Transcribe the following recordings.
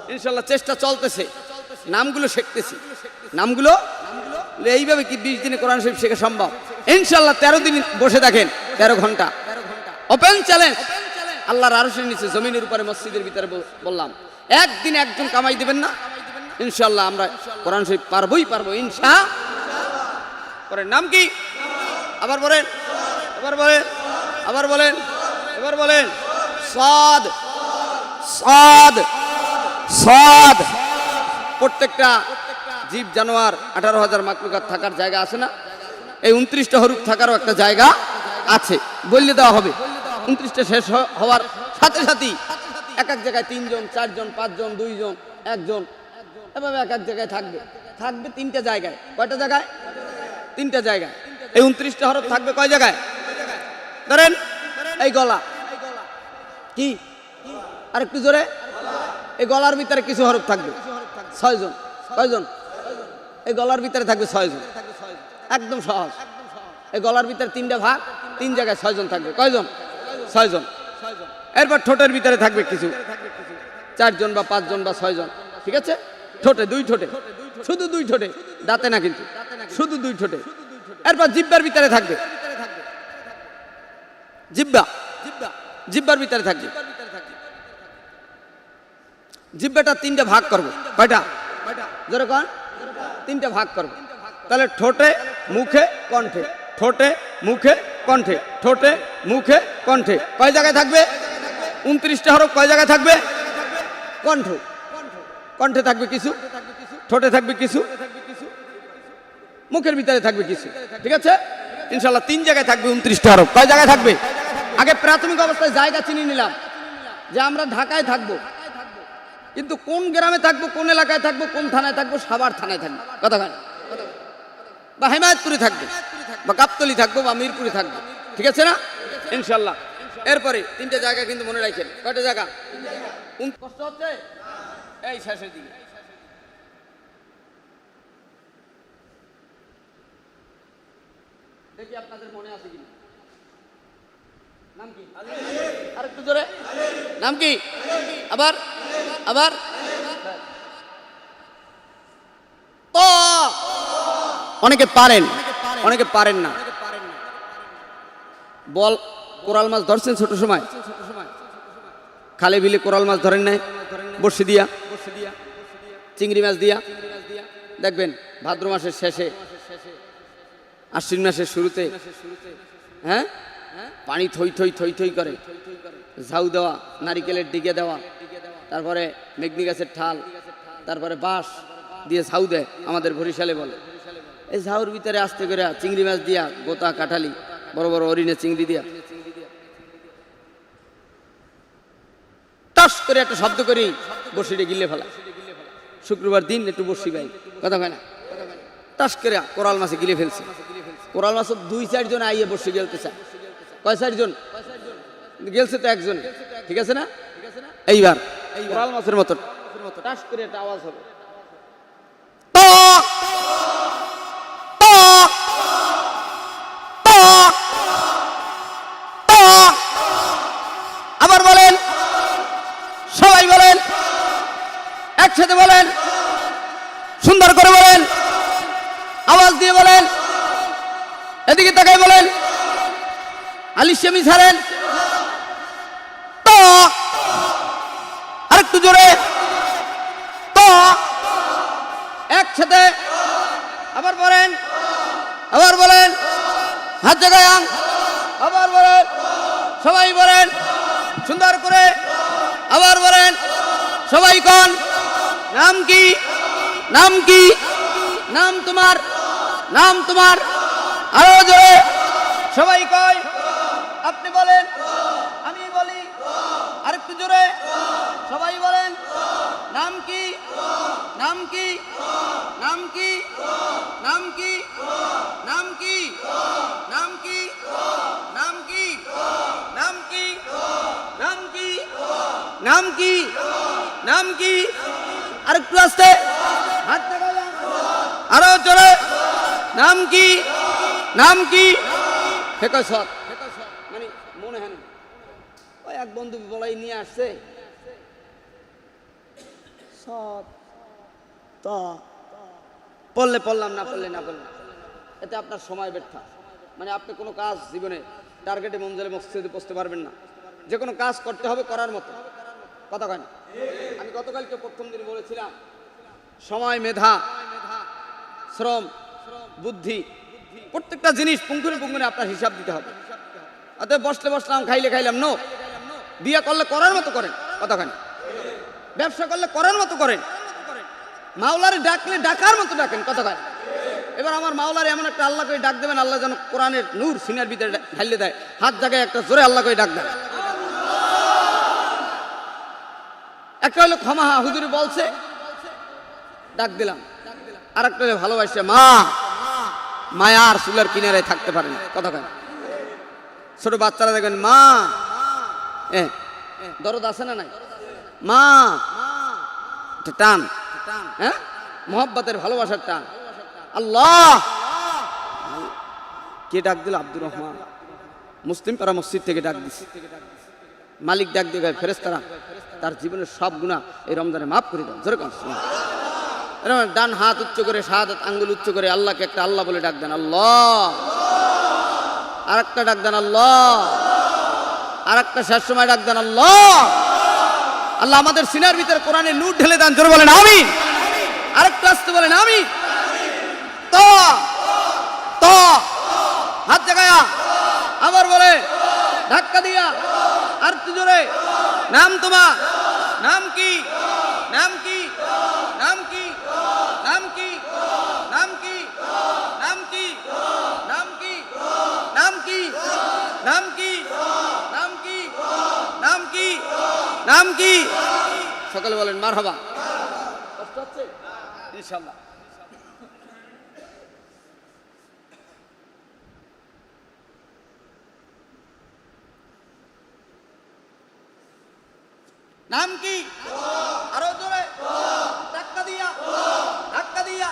ইনশাল্লাহ চেষ্টা চলতেছে। নামগুলো শিখতেছি। নামগুলো? এইভাবে কি বিশ দিনে কোরআন শরীফ শেখা সম্ভব? ইনশাল্লাহ তেরো দিন বসে থাকেন, তেরো ঘণ্টা। ওপেন চ্যালেঞ্জ আল্লাহর আরশের নিচে, জমিনের উপরে, মসজিদের ভিতরে বললাম। একদিন একজন কামাই দিবেন না? ইনশাল্লাহ আমরা কোরআন শরীফ পারবই পারব ইনশা পরের নাম কি? আবার বলেন। আবার বলেন। আবার বলেন। এবার বলেন। সাদ। সাদ। সাদ। প্রত্যেকটা জীব, জানোয়ার আঠারো হাজার মাকলুকাত থাকার জায়গা আছে না? এই উনত্রিশটা হরুপ থাকারও একটা জায়গা আছে। বললে দেওয়া হবে। উনত্রিশটা শেষ হওয়ার সাথে সাথেই এক এক জায়গায় তিনজন, চারজন, পাঁচজন, দুইজন, একজন, এভাবে এক এক জায়গায় থাকবে। থাকবে তিনটা জায়গায়। কয়টা জায়গায়? তিনটা জায়গায়। এই উনত্রিশটা হরফ থাকবে কয় জায়গায়? ধরেন, এই গলা। কি? আর একটু জোরে। এই গলার ভিতরে কিছু হরফ থাকবে। ছয়জন। কয়জন? এই গলার ভিতরে থাকবে ছয়জন। একদম সহজ। এই গলার ভিতরে তিনটা ভাগ, তিন জায়গায় ছয়জন থাকবে। কয়জন? ছয়জন। এরপর ঠোঁটের ভিতরে থাকবে কিছু। চারজন বা পাঁচজন বা ছয়জন। ঠিক আছে? ঠোঁটে, দুই ঠোঁটে। শুধু দুই ঠোঁটে। দাঁতে না কিন্তু। শুধু দুই ঠোঁটে। এরপর জিব্বার ভিতরে থাকবে। জিব্বা। জিব্বার ভিতরে থাকবে। জিব্বাটা তিনটা ভাগ করব। কয়টা? জোরে কন। তিনটা ভাগ করব। তাহলে ঠোঁটে, মুখে, কণ্ঠে। ঠোঁটে, মুখে, কণ্ঠে। ঠোঁটে, মুখে, কণ্ঠে। কয় জায়গায় থাকবে? উনত্রিশটা হরফ কয় জায়গায় থাকবে? কণ্ঠ। কণ্ঠে থাকবে কিছু? ঠোঁটে থাকবে কিছু? মুখের ভিতরে থাকবে কিছু। ঠিক আছে? ইনশাল্লাহ তিন জায়গায় থাকবে উনত্রিশটা হরফ। কয় জায়গায় থাকবে? আগে প্রাথমিক অবস্থায় জায়গা চিনি নিলাম। যে আমরা ঢাকায় থাকব। কিন্তু কোন গ্রামে থাকব, কোন এলাকায় থাকব, কোন থানায় থাকব সাভার থানায় থাকব? কথা হয় বা হেমায়তপুরে থাকবে, বা গাবতলি থাকব, বা মিরপুরে থাকব। ঠিক আছে না? ইনশাল্লাহ। এরপরে তিনটে জায়গা কিন্তু মনে রাখেন। কয়টা জায়গা? কোন- কষ্ট হচ্ছে? এই শেষের দিকে। দেখি আপনাদের মনে আছে কিনা। নাম কি? আবার? আবার? অনেকে পারেন। অনেকে পারেন না। বল, কোরাল মাছ ধরছেন ছোট সময়। খালে বিলে কোরাল মাছ ধরেন নাই। বর্ষি দিয়া। চিংড়ি মাছ দিয়া। দেখবেন, ভাদ্র মাসের শেষে, আশ্বিন মাসের শুরুতে হ্যাঁ? পানি থই থই থই থই করে। ঝাউ দেওয়া, নারিকেলের ডিগে দেওয়া, তারপরে মেঘনি গাছের ঠাল, তারপরে বাঁশ দিয়ে ঝাউ দেয়, আমাদের বরিশালে বলে। এই ঝাউর ভিতরে আস্তে করে চিংড়ি মাছ দিয়া গোতা কাঠালি, বড় বড় অরিনে চিংড়ি দিয়া। টস করে একটা শব্দ করি বসিটা গিলে ফেলা। শুক্রবার দিন একটু বসি ভাই কথা হয় না? টাস করে কোরাল মাছে গিলে ফেলছে। কোরাল মাছ দুই চারজন আইয়ে বসে গেলতে চায়। কয় চারজন? গেলছে তো একজন। ঠিক আছে না? এইবার। কোরাল মাছের মতো টাস করে একটা আওয়াজ হবে। আবার বলেন। সবাই বলেন। একসাথে বলেন। সুন্দর করে বলেন। আওয়াজ দিয়ে বলেন। এদিকে তাকাই বলেন। আলিশ্যামি ছাড়েন। আরেকটু জোরে। একসাথে। আবার বলেন। আবার বলেন। হাত জায়গায় আবার বলেন। সবাই বলেন। সুন্দর করে। আবার বলেন। সবাই কন। নাম কি? নাম কি? নাম তোমার। নাম তোমার। আরও জোরে। সবাই কয়। আপনি বলেন আমি বলি আরেকটু জোরে সবাই বলেন নাম কি নাম কি নাম কি নাম কি নাম কি নাম কি নাম কি নাম কি নাম কি নাম কি নাম কি আরেকটু আসতে আরও জোরে নাম কি নাম কি হেকয় সৎ মানে মনে হয় না ওই এক বন্ধু বলাই নিয়ে আসছে সৎ তা পড়লে পড়লাম, না পড়লে না পড়লাম। এতে আপনার সময় ব্যর্থ মানে আপনি কোনো কাজ জীবনে টার্গেটে মঞ্জলে মসজিদে পৌঁছতে পারবেন না। যে কোনো কাজ করতে হবে করার মতো। কথা কেন আমি গতকালকে প্রথম দিন বলেছিলাম, সময় মেধা, শ্রম, বুদ্ধি, প্রত্যেকটা জিনিস পুঙ্গুনে পুঙ্গুনে আপনার হিসাব দিতে হবে। অতএব বসলে বসলাম, খাইলে খাইলাম নো বিয়ে করলে করার মতো করেন। কতখানি ব্যবসা করলে করার মতো করেন। মাওলারে ডাকলে ডাকার মতো ডাকেন কতখানি এবার আমার মাওলারে এমন একটা আল্লাহ করে ডাক দেবেন, আল্লাহ যেন কোরআনের নূর সিনার ভিতরে ঢালিয়ে দেয়। হাত জায়গায় একটা জোরে আল্লাহ করে ডাক দেয় একটা হলো ক্ষমা হা হুজুরি বলছে, ডাক দিলাম। আর একটা হলো ভালোবাসে, মা, মায়ার চুলার কিনারায় থাকতে পারে না, কথা কেন ছোট বাচ্চারা দেখবেন, মা দরদ আছে না নাই? মা টান। হ্যাঁ? মোহাব্বতের ভালোবাসার টান। আল্লাহ! কে ডাক দিল? আব্দুর রহমান। মুসলিম পাড়া মসজিদ থেকে ডাক দিছে। মালিক ডাক দিয়ে গায়ে ফেরেস্তারা তার জীবনের সব গুণা এই রমজানে মাফ করে দাও। জোরে কান এরকম ডান হাত উচ্চ করে, শাহাদাত আঙ্গুল উচ্চ করে, আল্লাহকে একটা আল্লাহ বলে ডাক দেন। আল্লাহ! আর একটা ডাক দেন, আল্লাহ! আর একটা শেষ সময় ডাক আল্লাহ! আল্লাহ, আমাদের সিনার ভিতরে কোরআনে নূর ঢেলে দেন, জোরে বলেন আমি আরেকটা আসতে বলেন আমি তো তো হাত জাগায়া, আবার বলে, ধাক্কা দিয়া, আর জোরে, নাম তোমার, নাম কি নাম কি? নাম কি? সকালে বলেন মার হবা কষ্ট হচ্ছে? ইনশাল্লাহ নাম কি? আরও জোরে। ধাক্কা দিয়া। ধাক্কা দিয়া।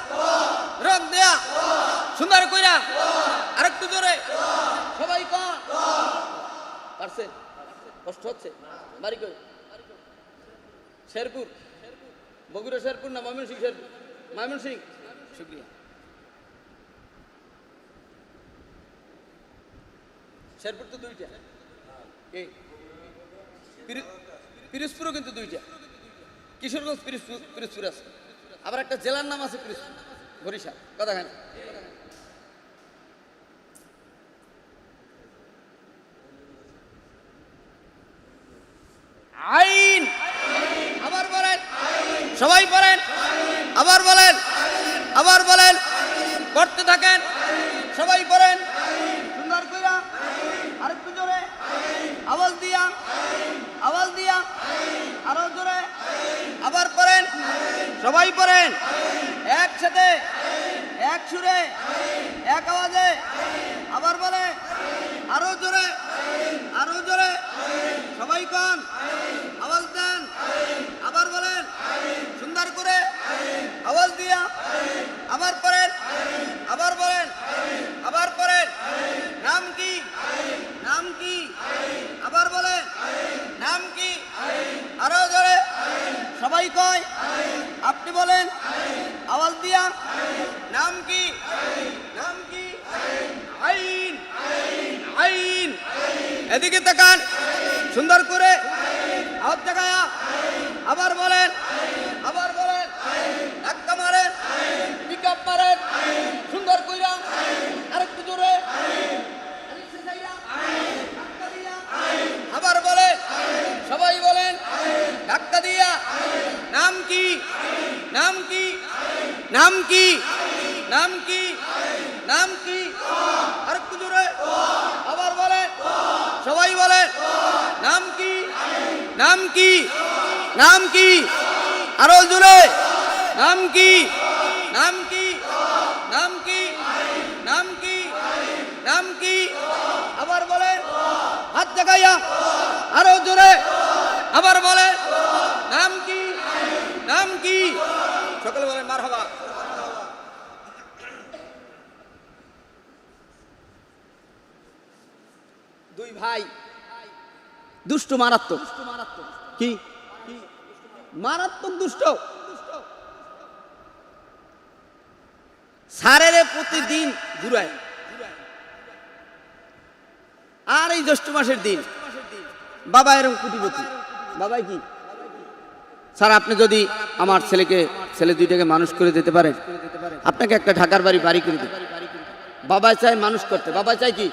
রক দেয়া। সুন্দর কইরা। আরেকটু জোরে। সবাই কন। পারছে? কষ্ট হচ্ছে? বাড়ি কই? শেরপুর। বগুড়া শেরপুর না ময়মনসিং শেরপুর? ময়মনসিং শুক্রিয়া। শেরপুর তো দুইটা। এই পিরি- পিরোজপুরও কিন্তু দুইটা। কিশোরগঞ্জ পিরোজপুর পিরোজপুর আছে। আবার একটা জেলার নাম আছে পিরোজপুর। বরিশাল। কথা খান আইন আবার বলেন সবাই বলেন আবার বলেন আবার বলেন করতে থাকেন সবাই বলেন সুন্দর কইরা আরেকটু জোরে আওয়াজ দিয়া আওয়াজ দিয়া আরও জোরে আবার পড়েন সবাই পড়েন। একসাথে এক সুরে এক আওয়াজে আবার বলে আরও জোরে আরও জোরে সবাই কন আওয়াজ দেন আবার বলেন সুন্দর করে আওয়াজ দিয়া আবার পড়েন আবার বলেন আবার পড়েন নাম কি নাম কি আবার বলেন নাম কি আরও জোরে সবাই কয় আপনি বলেন আওয়াজ দিয়া নাম কি নাম কি আইন আইন এদিকে তাকান সুন্দর করে আওয়াজ জাগায়া আবার বলেন আবার বলেন ধাক্কা মারেন পিক আপ মারেন সুন্দর কইরা আরেকটু জোরে আবার বলেন সবাই বলেন ধাক্কা দিয়া নাম কি নাম কি নাম কি নাম কি নাম কি আরেকটু জোরে আবার বলে সবাই বলে নাম কি নাম কি নাম কি আরও জোরে নাম কি নাম কি নাম কি নাম কি নাম কি আবার বলে হাত জাগাইয়া আরও জোরে আবার বলে, নাম কি? নাম কি? সকলে বলে মার হবা দুই ভাই, দুষ্ট মারাত্মক। কি? মারাত্মক দুষ্ট। সারেরে প্রতিদিন ঘুরায়। আর এই জ্যৈষ্ঠ মাসের দিন, বাবা এরম কুটিপতি। বাবাই কি? স্যার, আপনি যদি আমার ছেলেকে, ছেলে দুইটাকে মানুষ করে দিতে পারেন, আপনাকে একটা ঢাকার বাড়ি বাড়ি করে দেবে বাবা চায় মানুষ করতে। বাবা চায় কি?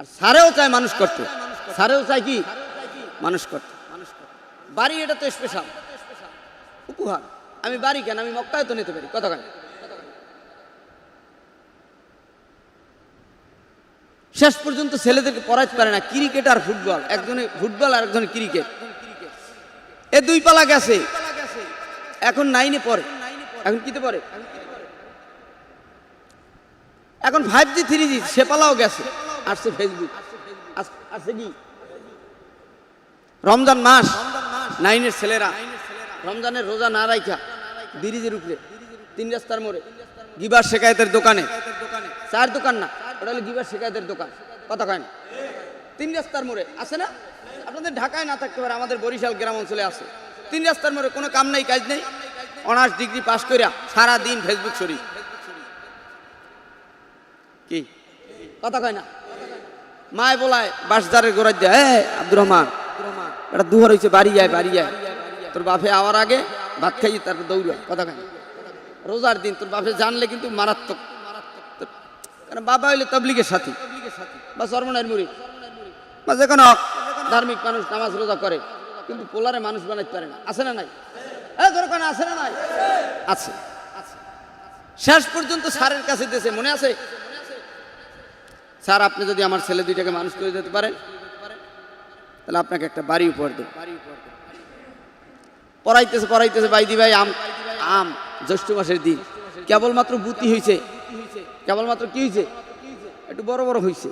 আর স্যারেও চায় মানুষ করতে। স্যারেও চায় কি? মানুষ করতে। বাড়ি এটা তো স্পেশাল উপহার। আমি বাড়ি কেন? আমি মক্কায় তো নিতে পারি। কতখানি শেষ পর্যন্ত ছেলেদেরকে পড়াইতে পারে না। ক্রিকেট আর ফুটবল। একজনে ফুটবল আর একজনে ক্রিকেট। এ দুই পালা গেছে। এখন নাইনে পড়ে। এখন কিতে পড়ে? এখন ফাইভ জি থ্রি জি সে পালাও গেছে। আসছে ফেসবুক আস- আসছে কি? রমজান মাস। নাইনের ছেলেরা। রমজানের রোজা না রাইখা ব্রিজের উপরে। তিন রাস্তার মোড়ে। গিবার শেখায়তের দোকানে। চার দোকান না। ওটা হলো গিবার শেখায়তের দোকান। কথা কয় না? তিন রাস্তার মোড়ে। আছে না? আপনাদের ঢাকায় না থাকতে পারে, আমাদের বরিশাল গ্রাম অঞ্চলে আছে। তিন রাস্তার মোড়ে কোনো কাম নাই, কাজ নেই। অনার্স ডিগ্রি পাস করিয়া সারা দিন ফেসবুক সরি কি? কথা কয় না? মায় বলায়, বাসদারের গোড়ার যায় হ্যাঁ আব্দুর রহমান, এটা দুহার হয়েছে বাড়ি যায় বাড়ি যায় তোর বাপে আওয়ার আগে ভাত খাইয়ে তারপর দৌড়া কথা কয়। রোজার দিন তোর বাপে জানলে কিন্তু মারাত্মক কারণ বাবা হইলে তবলিগের সাথী। বা সর্বনার মুড়ি। বা যে ধার্মিক মানুষ নামাজ রোজা করে, কিন্তু পোলারে মানুষ বানাইতে পারে না। আছে না নাই? আছে না নাই? আছে। শেষ পর্যন্ত স্যারের কাছে দেশে মনে আছে? স্যার, আপনি যদি আমার ছেলে দুইটাকে মানুষ করে দিতে পারেন, তাহলে আপনাকে একটা বাড়ি উপহার দেব। পড়াইতেছে পড়াইতেছে বাইদি ভাই, আম আম, জ্যৈষ্ঠ মাসের দিন। কেবলমাত্র বুতি হয়েছে কেবলমাত্র কি হয়েছে একটু বড় বড় হয়েছে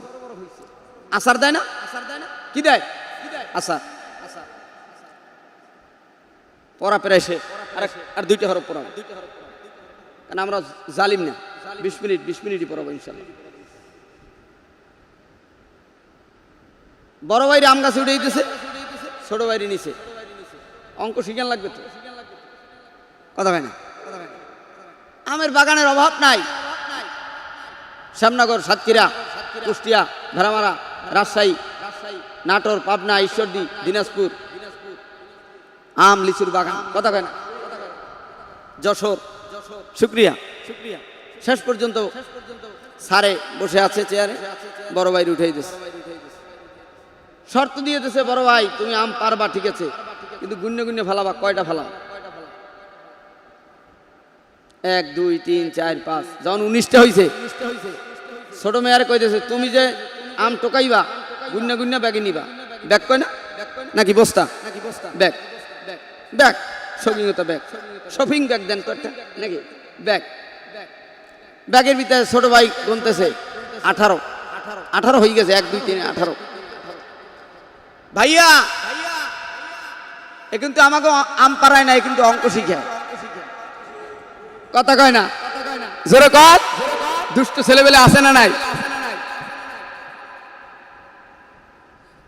আসার দেয় না? কি দেয়? আসার। পড়া আর- দুইটা হরফ পড়াবো। কারণ আমরা জালিম না? বিশ মিনিট বিশ মিনিটই পড়াবো ইনশাল্লাহ বড় ভাইরে আম গাছে উঠে দিতেছে। ছোট ভাইরে নিচে। অঙ্ক শিখান লাগবে তো? কথা হয় না? আমের বাগানের অভাব নাই। শ্যামনগর, সাতক্ষীরা, কুষ্টিয়া ভেড়ামারা রাজশাহী, নাটোর, পাবনা, ঈশ্বরদী, দিনাজপুর, আম, লিচুর বাগান, কথা কয় না? যশোর শুক্রিয়া শুক্রিয়া শেষ পর্যন্ত সারে বসে আছে চেয়ারে, বড় ভাই উঠে দিয়েছে শর্ত দিয়ে দিয়েছে বড় ভাই, তুমি আম পারবা, ঠিক আছে। কিন্তু গুণ্য গুণ্য ফেলাবা, কয়টা ফেলাও এক, দুই, তিন, চার, পাঁচ। যখন উনিশটা হয়েছে ছোট মেয়ারে কইতেছে, তুমি যে আম টোকাইবা গুণ্য গুণ্য ব্যাগে নিবা। ব্যাগ কয় না? নাকি বস্তা? নাকি বস্তা ব্যাগ। ব্যাগ। শপিংতা ব্যাগ। শপিং ব্যাগ দেন কয়েকটা নাকি? ব্যাগ। ব্যাগের ভিতরে ছোট ভাই গুনতেছে, আঠারো। আঠারো হয়ে গেছে, এক, দুই, তিন, আঠারো। ভাইয়া! এ কিন্তু আমাকে আম পাড়ায় না এ কিন্তু অঙ্ক শিখায়। কথা কয় না? জোরে কর। দুষ্ট ছেলেবেলে আসে না নাই?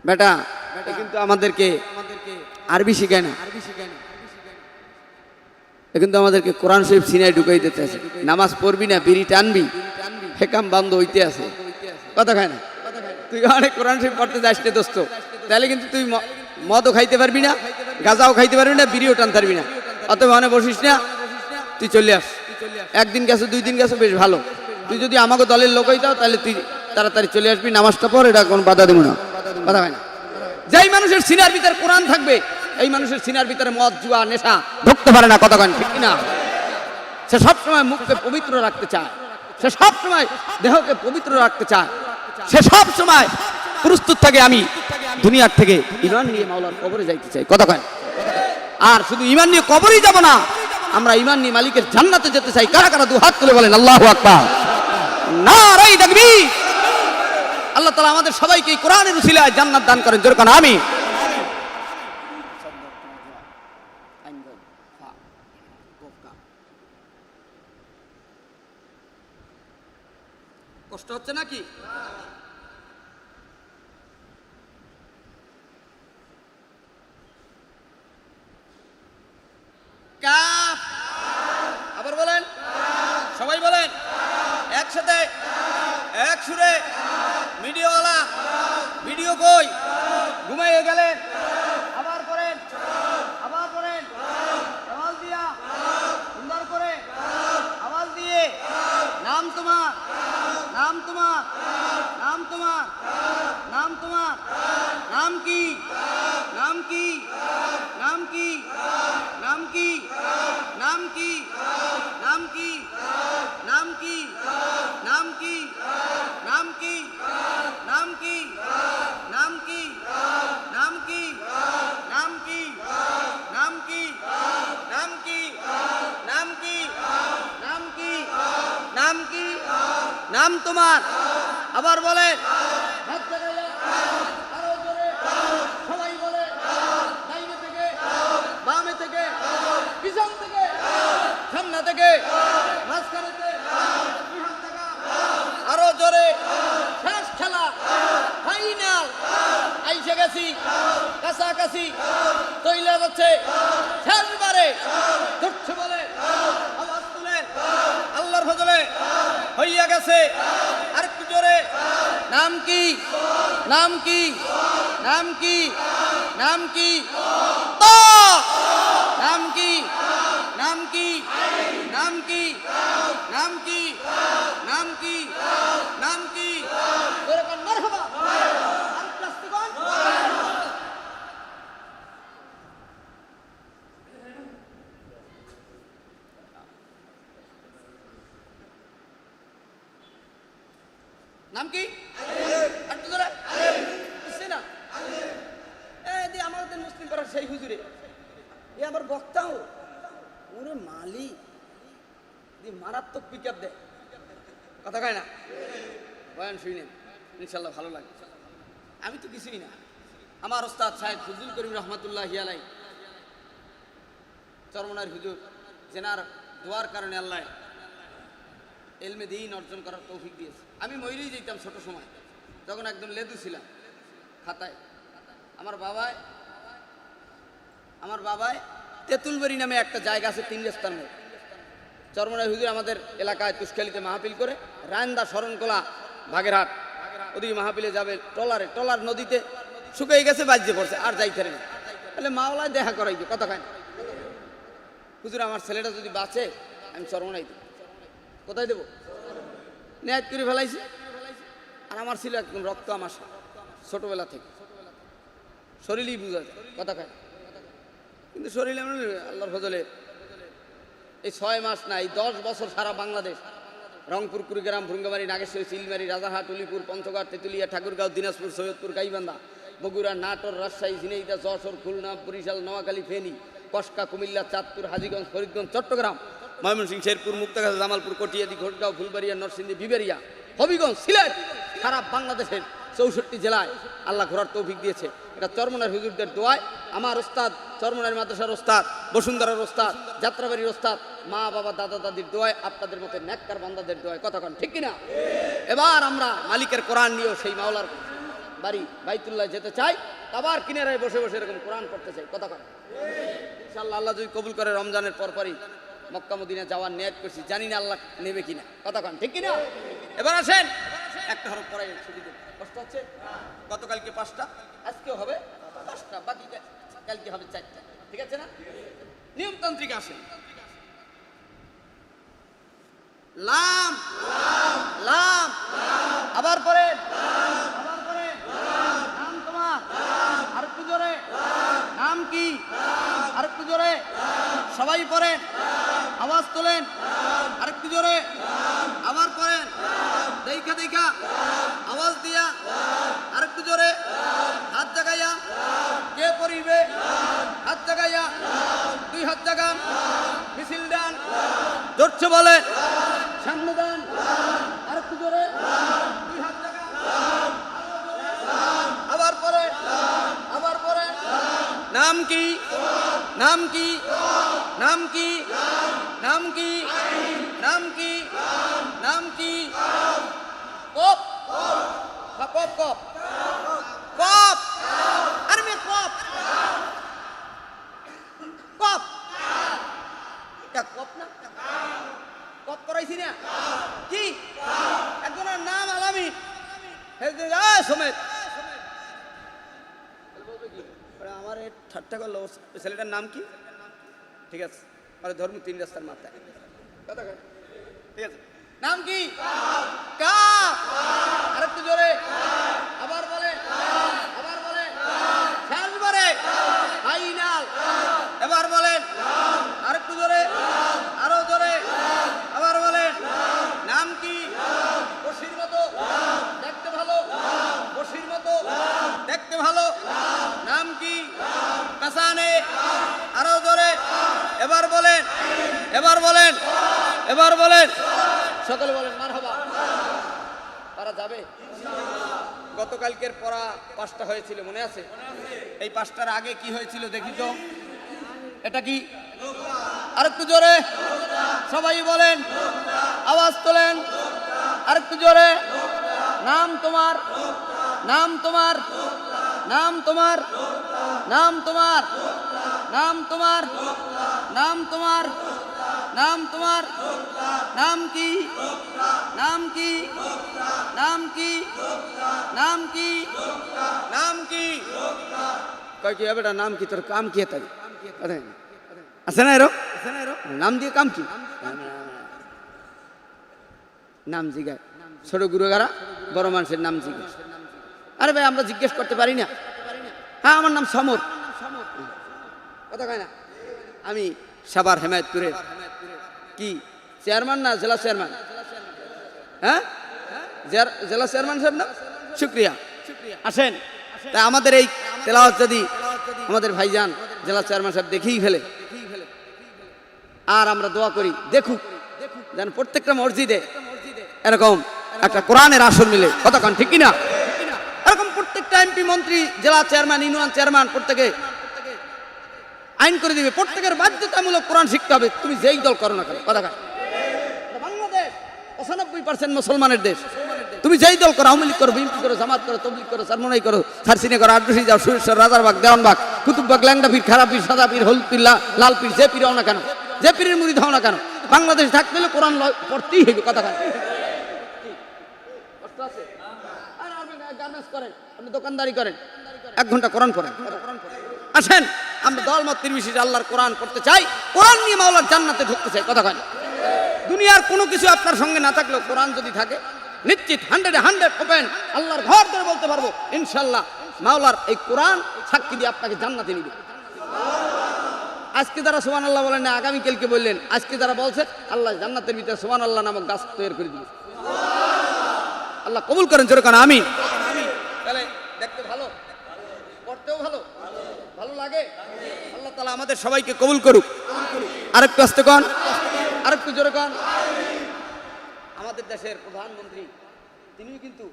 বেটা কিন্তু আমাদেরকে আরবি শিখায় না। কিন্তু আমাদেরকে কোরআন শরীফ সিনায় ঢুকাই দিতে আছে। নামাজ পড়বি না, বিড়ি টানবি, হেকাম বান্ধ হইতে আছে। কথা খায় না? তুই অনেক কোরআন শরীফ পড়তে যাস না দোস্ত। তাহলে কিন্তু তুই মদও খাইতে পারবি না, গাঁজাও খাইতে পারবি না, বিড়িও টানতে পারবি না। অতএব অনে বসিস না তুই চলে আস। একদিন গেছো, দুই দিন গেছো, বেশ ভালো। তুই যদি আমাকে দলের লোক হইতাও, তাহলে তুই তাড়াতাড়ি চলে আসবি। নামাজটা পর এটা কোনো বাধা দেবো না। কথা হয় না। যেই মানুষের সিনার ভিতরে কোরআন থাকবে, এই মানুষের সিনার ভিতরে মদ, জুয়া, নেশা ঢুকতে পারে না কতক্ষণ, ঠিক না সে সবসময় মুখকে পবিত্র রাখতে চায়। সে সবসময় দেহকে পবিত্র রাখতে চায়। সে সব সময় প্রস্তুত থাকে আমি দুনিয়ার থেকে। ইমান নিয়ে মাওলার কবরে যাইতে চাই। কতক্ষণ? আর শুধু ইমান নিয়ে কবরেই যাব না আমরা ইমান নিয়ে মালিকের জান্নাতে যেতে চাই। কারা কারা দু হাত তুলে বলেন, আল্লাহ আকবার। না রাই দেখবি আল্লাহ তালা আমাদের সবাইকে কোরআনের উসিলায় জান্নাত দান করেন। যেরকম আমি কষ্ট হচ্ছে নাকি? কি? নাম কি? নাম কি? নাম কি? নাম কি? নাম কি? নাম কি? নাম কি? নাম কি? নাম তোমার। আবার বলে। থেকে থেকে মাঝখানে আরও জোরে। আইসে গেছি কাছাকাছি তৈলা যাচ্ছে শেষবারে ধরছে বলে আওয়াজ তুলে আল্লাহর ফজলে হইয়া গেছে আরেকটু জোরে নাম কি নাম কি নাম কি নাম কি নাম কি নাম কি নাম কি নাম কি নাম কি নাম কি জোরে কোন মারহাবা আরেকটু আস্তে কোন। নাম কি? একটু ধরে। না? এই আমাদের মুসলিম পাড়ার সেই হুজুরে এ আবার বক্তাও ওরে মালি দি মারাত্মক পিক আপ দেয়। কথা কয় না? বয়ান শুনেন ইনশাল্লাহ ভালো লাগে। আমি তো কিছুই না। আমার ওস্তাদ সাহেব ফজলুল করিম রহমতুল্লাহ হিয়ালাই চরমনার হুজুর জেনার দোয়ার কারণে আল্লাহ এলমে দিন অর্জন করার তৌফিক দিয়েছে। আমি ময়ূরেই যেতাম ছোট সময়। তখন একদম লেদু ছিলাম খাতায়। আমার বাবায় আমার বাবায় তেঁতুলবাড়ি নামে একটা জায়গা আছে, তিন রাস্তার মোড় চরমনায় হুজুর আমাদের এলাকায় তুষ্কালিতে মাহফিল করে রায়ন্দা শরণকলা, বাগেরহাট। ওদিকে মাহফিলে যাবে, টলারে, টলার নদীতে শুকিয়ে গেছে বাজ্যে পড়ছে, আর যাইতে না। তাহলে মাওলায় দেখা করাইবে কথা খায় হুজুর, আমার ছেলেটা যদি বাঁচে, আমি চরমনাই দেব। কোথায় দেবো? নেয়াত করে ফেলাইছে। আর আমার ছিল একদম রক্ত আমার ছোটবেলা থেকে। শরীরই বুঝা যায়, কথা খায় কিন্তু শরীর আল্লাহর ফজলে এই ছয় মাস না এই দশ বছর সারা বাংলাদেশ, রংপুর, কুড়িগ্রাম ভুঙ্গামারি নাগেশ্বরী চিলমারি রাজারহাট, উলিপুর, পঞ্চগড়, তেঁতুলিয়া, ঠাকুরগাঁও, দিনাজপুর, সৈয়দপুর গাইবান্ধা বগুড়া, নাটোর, রাজশাহী ঝিনাইদা যশোর, খুলনা, বরিশাল, নোয়াখালী, ফেনী, কসকা, কুমিল্লা, চাঁদপুর, হাজিগঞ্জ, ফরিদগঞ্জ, চট্টগ্রাম ময়মনসিংহ, শেরপুর, মুক্তাগাছা, জামালপুর, কটিয়াদি ঘোটগাঁও ফুলবাড়িয়া, নরসিংদী, বিবেরিয়া, হবিগঞ্জ, সিলেট, সারা বাংলাদেশের চৌষট্টি জেলায় আল্লাহ ঘোরার তৌফিক দিয়েছে। এটা চরমনার হুজুরদের দোয়ায়। আমার ওস্তাদ, চরমনার মাদ্রাসার ওস্তাদ, বসুন্ধরার ওস্তাদ, যাত্রাবাড়ির ওস্তাদ, মা, বাবা, দাদা, দাদির দোয়ায়, আপনাদের মতো নেককার বান্দাদের দোয়ায়। কতক্ষণ ঠিক কিনা? এবার আমরা মালিকের কোরআন নিয়েও সেই মাওলার বাড়ি বাইতুল্লাহ যেতে চাই। আবার কিনারায় বসে বসে এরকম কোরআন পড়তে চাই। কতক্ষণ ইনশাল্লাহ আল্লাহ যদি কবুল করে রমজানের পরপরই মক্কা মদিনা যাওয়ার নিয়ত করছি, জানি না আল্লাহ নেবে কিনা। কতক্ষণ ঠিক কিনা? এবার আসেন। একটা হরফ পড়াই, ছুটি দেব কষ্ট হচ্ছে? গতকালকে পাঁচটা, আজকেও হবে পাঁচটা, বাকি কালকে হবে চারটা। ঠিক আছে না? নিয়মতান্ত্রিক আসেন। লাম লাম, আবার পরে আবার পরে নাম তোমার। আরেকটু জোরে। নাম কি? আরেকটু জোরে। সবাই পড়েন। আওয়াজ তোলেন। আরেকটু জোরে। আবার পড়েন দেখা দেখা। আওয়াজ দিয়া। আরেকটু জোরে। হাত জাগাইয়া। কে পড়িবে হাত জাগাইয়া। দুই হাত জাগান। মিছিল ডান ধরছে বলে। সামনে দান। আরেকটু জোরে। দুই হাত আবার পরে আবার পরে নাম কি? নাম কি? নাম কি? নাম কি? নাম কি? নাম কি? কপ। হ্যাঁ, কপ কপ। কপ। আরে মেয়ে কপ। কপ। কপ না? কপ করাইছি না? কি? একজনের নাম আলামি সমেত। আমার ঠাট্টা করল। ছেলেটার নাম কি? ঠিক আছে। আরে ধর্ম তিন রাস্তার মাথায় ঠিক আছে নাম কি কাপ আরেকটু জোরে আবার বলে আবার বলে শেষবারে ফাইনাল এবার বলেন আরেকটু জোরে আরও জোরে আবার বলেন নাম কি বসির মতো দেখতে ভালো বসির মতো দেখতে ভালো নাম কি কাসানে আরও জোরে। এবার বলেন এবার বলেন এবার বলেন। সকলে বলেন মার হবা যাবে। গতকালকের পড়া পাঁচটা হয়েছিল, মনে আছে? এই পাঁচটার আগে কি হয়েছিল দেখি তো। এটা কি? আরেকটু জোরে। সবাই বলেন, আওয়াজ তোলেন। আরেকটু জোরে। নাম তোমার নাম তোমার। নাম তোমার নাম তোমার নাম তোমার নাম তোমার নাম তোমার নাম কি নাম কি নাম কি নাম কি নাম কি? কয় কি বেটা নাম কি? তোর কাম কি তাই আছে না এরো নাম দিয়ে কাম কি? নাম জিগায়। ছোট গুরুগারা বড় মানুষের নাম জিজ্ঞেস আরে ভাই, আমরা জিজ্ঞেস করতে পারি না। হ্যাঁ আমার নাম সমর। কথা কয় না? আমি সাবার হেমায়তপুরের কি, চেয়ারম্যান না জেলা চেয়ারম্যান? হ্যাঁ? জেলা চেয়ারম্যান সাহেব না? শুক্রিয়া। আসেন। তা আমাদের এই তেলাওয়াত যদি আমাদের ভাইজান জেলা চেয়ারম্যান সাহেব দেখেই ফেলে। আর আমরা দোয়া করি, দেখুক যেন প্রত্যেকটা মসজিদে এরকম একটা কোরআনের আসন মিলে। কতক্ষণ ঠিক কিনা? প্রত্যেকটা এমপি মন্ত্রী, জেলা চেয়ারম্যান ইউনিয়ন চেয়ারম্যান প্রত্যেকে আইন করে দিবে। প্রত্যেকের বাধ্যতামূলক কোরআন শিখতে হবে। তুমি যেই দল করো না বাংলাদেশ পঁচানব্বই পার্সেন্ট মুসলমানের দেশ। তুমি যেই দল করো, আওয়ামী লীগ করো, বিএনপি করো, জামাত করো, তবলিগ করো করো করো যাও, সুরেশ্বর, রাজারবাগ, দেওয়ানবাগ, কুতুববাগ ল্যাংডা পীর খারাপ পীর সাদা পীর হলুদ পীর লাল পীর যে পীর হও না কেন? যে পীরের মুড়ি হও না কেন? বাংলাদেশ থাকতে হলে কোরআন পড়তেই হবে কথা। আর করেন। আপনি দোকানদারি করেন। এক ঘণ্টা কোরআন পড়েন। আসেন, আমরা দল মত নির্বিশেষে আল্লাহর কোরআন পড়তে চাই, কোরআন নিয়ে মাওলার জান্নাতে ঢুকতে চাই, কথা কয় দুনিয়ার কোনো কিছু আপনার সঙ্গে না থাকলেও কোরআন যদি থাকে, নিশ্চিত হান্ড্রেডে হান্ড্রেড ওপেন আল্লাহর ঘর ধরে বলতে পারব ইনশাল্লাহ মাওলার এই কোরআন সাক্ষী দিয়ে আপনাকে জান্নাতে নিবে। আজকে যারা সোমান আল্লাহ বলেন না, আগামীকালকে বললেন, আজকে যারা বলছে, আল্লাহ জান্নাতের ভিতরে সোমান আল্লাহ নামক গাছ তৈরি করে দিবে। আল্লাহ কবুল করেন কারণ আমি তাহলে দেখতে ভালো পড়তেও ভালো ভালো লাগে আল্লাহ তালা আমাদের সবাইকে কবুল করুক। আরেকটু আসতে কন। আরেকটু জোরে কন। আমাদের দেশের প্রধানমন্ত্রী, তিনিও কিন্তু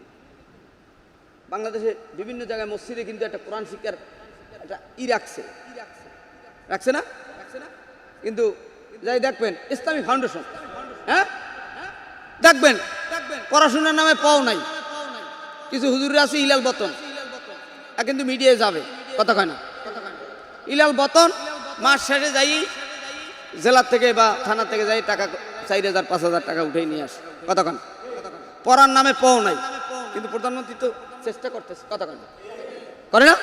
বাংলাদেশে বিভিন্ন জায়গায় মসজিদে কিন্তু একটা কোরআন শিক্ষার একটা ই রাখছে। রাখছে না? কিন্তু যাই দেখবেন, ইসলামী ফাউন্ডেশন হ্যাঁ? দেখবেন, পড়াশোনার নামে পাও নাই। কিছু হুজুরে আছে ইলাল বতন। কিন্তু মিডিয়ায় যাবে, কথা কয় না। ইলাল বতন মাস শেষে যাই জেলার থেকে বা থানা থেকে যাই, টাকা চার হাজার, পাঁচ হাজার টাকা উঠেই নিয়ে আসে। কতক্ষণ? পড়ার নামে পাও নাই। কিন্তু প্রধানমন্ত্রী তো চেষ্টা করতেছে। কতক্ষণ? করে না?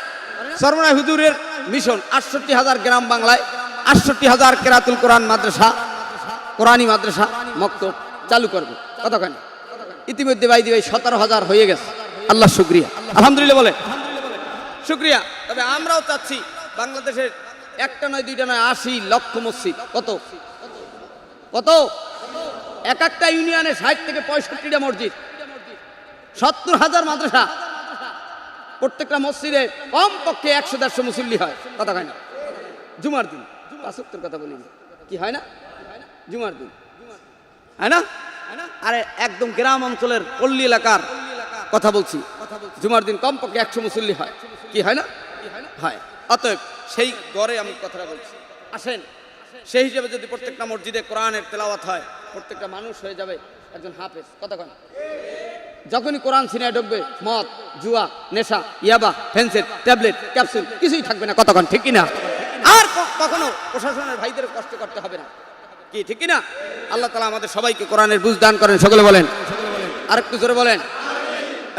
সর্বনায় হুজুরের মিশন, আটষট্টি হাজার গ্রাম বাংলায়, আটষট্টি হাজার কেরাতুল কোরআন মাদ্রাসা কোরআনী মাদ্রাসা মক্ত চালু করবে। কেন ইতিমধ্যে বাইদি ভাই সতেরো হাজার হয়ে গেছে। আল্লাহ শুক্রিয়া। আলহামদুলিল্লাহ বলে। শুক্রিয়া। তবে আমরাও চাচ্ছি বাংলাদেশের একটা নয়, দুইটা নয়, আশি লক্ষ মসজিদ। কত? কত? এক একটা ইউনিয়নে ষাট থেকে পঁয়ষট্টিটা মসজিদ। সত্তর হাজার মাদ্রাসা। প্রত্যেকটা মসজিদে কম পক্ষে একশো, দেড়শো মুসল্লি হয়। কথা কয় না? জুমার দিন। পাঁচত্তর কথা বলিনি। কি হয় না? জুমার দিন। হয় না? আরে, একদম গ্রাম অঞ্চলের পল্লী এলাকার কথা বলছি। জুমার দিন কমপক্ষে একশো মুসল্লি হয়। কি হয় না? হয়। অতএব সেই গড়ে আমি কথাটা বলছি। আসেন, সেই হিসেবে যদি প্রত্যেকটা মসজিদে কোরআনের তেলাওয়াত হয়, প্রত্যেকটা মানুষ হয়ে যাবে একজন হাফেজ। কতক্ষণ যখনই কোরআন সিনেমায় ঢুকবে, মদ, জুয়া, নেশা, ইয়াবা ফেন্সিল ট্যাবলেট, ক্যাপসুল, কিছুই থাকবে না। কতক্ষণ ঠিক কিনা? আর কখনো প্রশাসনের ভাইদের কষ্ট করতে হবে না। কি, ঠিক কিনা? আল্লাহ তালা আমাদের সবাইকে কোরআনের বুঝ দান করেন। সকলে বলেন। আরেকটু জোরে বলেন।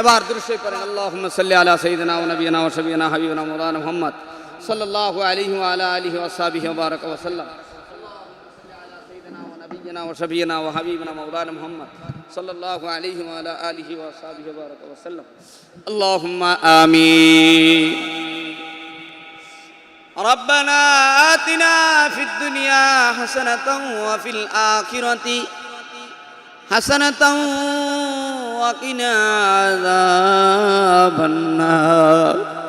এবার দৃশ্যই করেন আল্লাহ সাল্লি আলা সঈদনা নবীনা সবিনা হাবিবনা মৌলানা মোহাম্মদ। صلى الله عليه وعلى آله وصحبه وبارك وسلم. وشبينا وحبيبنا مولانا محمد صلى الله عليه وعلى آله وصحبه وبارك وسلم. اللهم آمين. ربنا آتنا في الدنيا حسنة وفي الآخرة حسنة وقنا عذاب النار.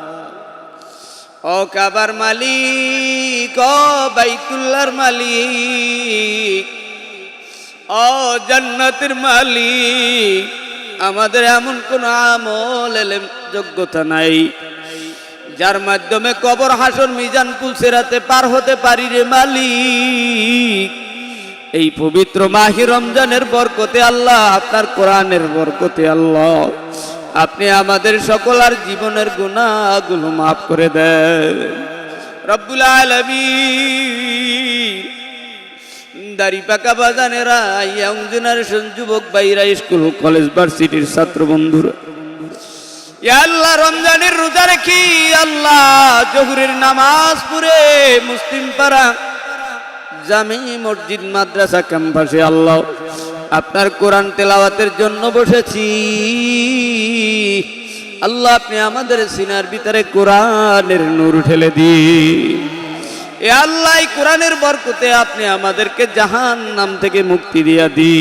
ও কাবার মালিক, ও বাইতুল্লার মালিক, ও জান্নাতের মালিক, আমাদের এমন কোন আমল, এলেম, যোগ্যতা নাই। যার মাধ্যমে কবর হাসন মিজান পুলসেরাতে পার হতে পারি রে মালিক। এই পবিত্র মাহি রমজানের বরকতে আল্লাহ, আপনার কোরআনের বরকতে আল্লাহ আপনি আমাদের সকল আর জীবনের গুণাগুলো মাফ করে দেন। রব্বুল আলমী দাড়ি পাকা বাজানেরা ইয়াং জেনারেশন যুবক বাইরা স্কুল কলেজ ভার্সিটির ছাত্র বন্ধুরা। আল্লাহ, রমজানের রোজা রেখি। আল্লাহ, জহুরের নামাজ পড়ে মুসলিম পাড়া জামি মসজিদ, মাদ্রাসা, ক্যাম্পাসে আল্লাহ। আপনার কোরআন তেলাওয়াতের জন্য বসেছি। আল্লাহ, আপনি আমাদের সিনার ভিতরে কোরআনের নূর ঠেলে দিন। এ আল্লাহ কোরআনের বরকতে আপনি আমাদেরকে জাহান নাম থেকে মুক্তি দিয়া দি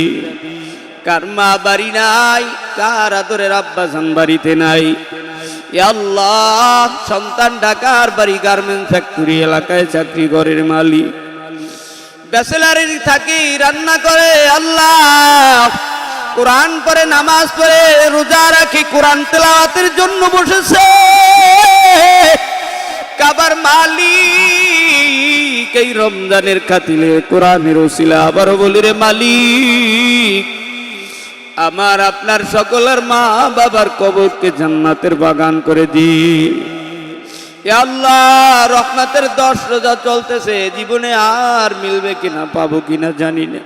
কার মা বাড়ি নাই, কার আদরের আব্বাসান বাড়িতে নাই। আল্লাহ, সন্তান ঢাকার বাড়ি গার্মেন্ট ফ্যাক্টরি এলাকায় চাকরি ঘরের মালিক। ব্যাচেলারে থাকি রান্না করে আল্লাহ। কোরআন পরে নামাজ পড়ে, রোজা রাখি, কোরআন তেলাওয়াতের জন্য বসেছে। কাবার মালিক, এই রমজানের খাতিলে কোরআনের ওসিলা আবারও বলি রে মালিক, আমার আপনার সকলের মা বাবার কবরকে জান্নাতের বাগান করে দি এ আল্লাহ, রহমতের দশ রোজা চলতেছে, জীবনে আর মিলবে কিনা, পাবো কিনা জানি না।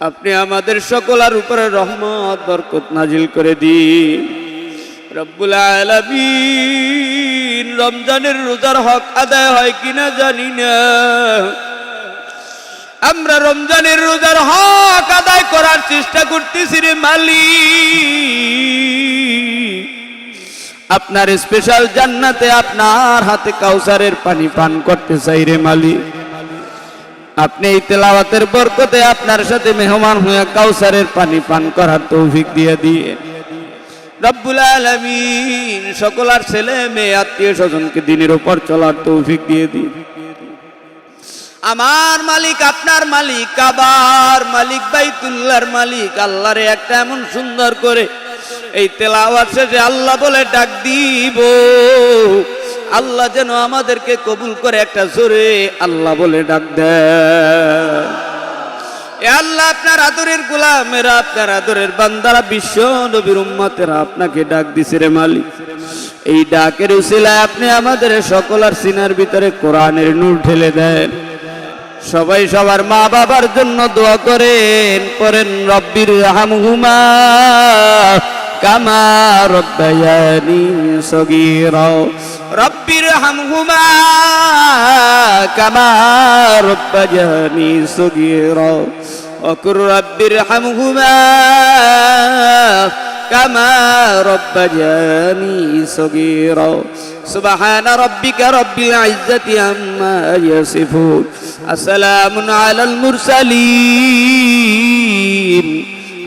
আপনি আমাদের সকলার উপরে রহমত, বরকত নাজিল করে দিন। রব্বুল আলামিন, রমজানের রোজার হক আদায় হয় কিনা জানি না। আমরা রমজানের রোজার হক আদায় করার চেষ্টা করতেছি রে মালিক। আপনার স্পেশাল জান্নাতে আপনার হাতে কাউসারের পানি পান করতে চাই রে মালিক। আপনি এই তেলাওয়াতের বরকতে আপনার সাথে মেহমান হয়ে কাউসারের পানি পান করার তৌফিক দিয়ে দিয়ে। রব্বুল আলামিন সকল আর ছেলে মেয়ে আত্মীয় স্বজনকে দিনের উপর চলার তৌফিক দিয়ে দিন। আমার মালিক আপনার মালিক কাবার মালিক বাইতুল্লাহর মালিক, আল্লাহরে একটা এমন সুন্দর করে এই তেলাওয়াত শেষে আল্লাহ বলে, ডাক দিব। আল্লাহ যেন আমাদেরকে কবুল করে একটা জোরে আল্লাহ বলে, ডাক দেয় আল্লাহ, আপনার আদরের গোলামেরা, আপনার আদরের বান্দারা, বিশ্ব নবীর আপনাকে ডাক দিছে রে মালিক। এই ডাকের উসিলায় আপনি আমাদের সকল আর সিনার ভিতরে কোরআনের নূর ঢেলে দেন। সবাই সবার মা বাবার জন্য দোয়া করেন করেন রব্বির হামহুমা كما ربياني صغيرا. رب ارحمهما كما ربياني صغيرا. وقل رب ارحمهما كما ربياني صغيرا. سبحان ربك رب العزة عما يصفون. السلام على المرسلين.